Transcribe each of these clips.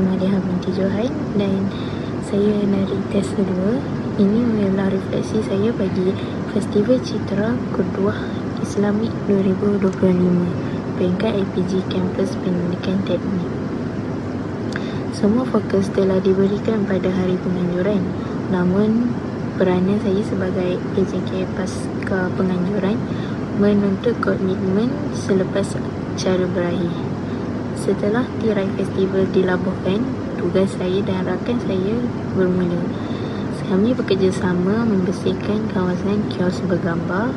Maliha binti Johan dan saya nari test kedua. Ini adalah refleksi saya bagi Festival Citra Kedua Islamik 2025 peringkat IPG Campus Pendidikan Teknik. Semua fokus telah diberikan pada hari penganjuran. Namun, peranan saya sebagai AJK pasca penganjuran menuntut komitmen selepas acara berakhir. Setelah tirai festival dilabuhkan, tugas saya dan rakan saya bermula. Kami bekerjasama membersihkan kawasan kios bergambar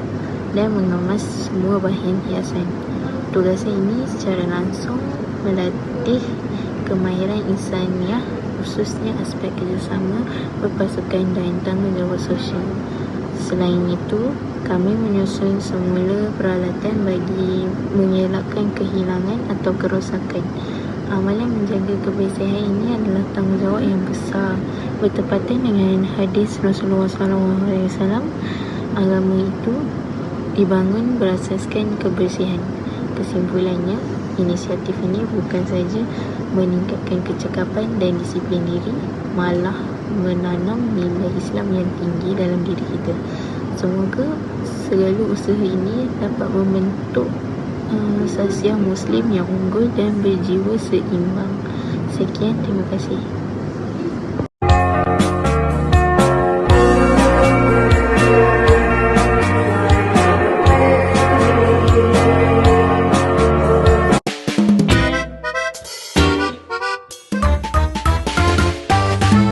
dan mengemas semua bahan hiasan. Tugasan ini secara langsung melatih kemahiran insaniah khususnya aspek kerjasama berpasukan dan tanggungjawab sosial. Selain itu, kami menyusun semula peralatan bagi mengelakkan kehilangan atau kerosakan. Amalan menjaga kebersihan ini adalah tanggungjawab yang besar bertepatan dengan hadis Rasulullah SAW. Agama itu dibangun berasaskan kebersihan. Kesimpulannya, inisiatif ini bukan saja meningkatkan kecekapan dan disiplin diri, malah menanam nilai Islam yang tinggi dalam diri kita. Semoga segala usaha ini dapat membentuk uh, sasiah Muslim yang unggul dan berjiwa seimbang. Sekian, terima kasih.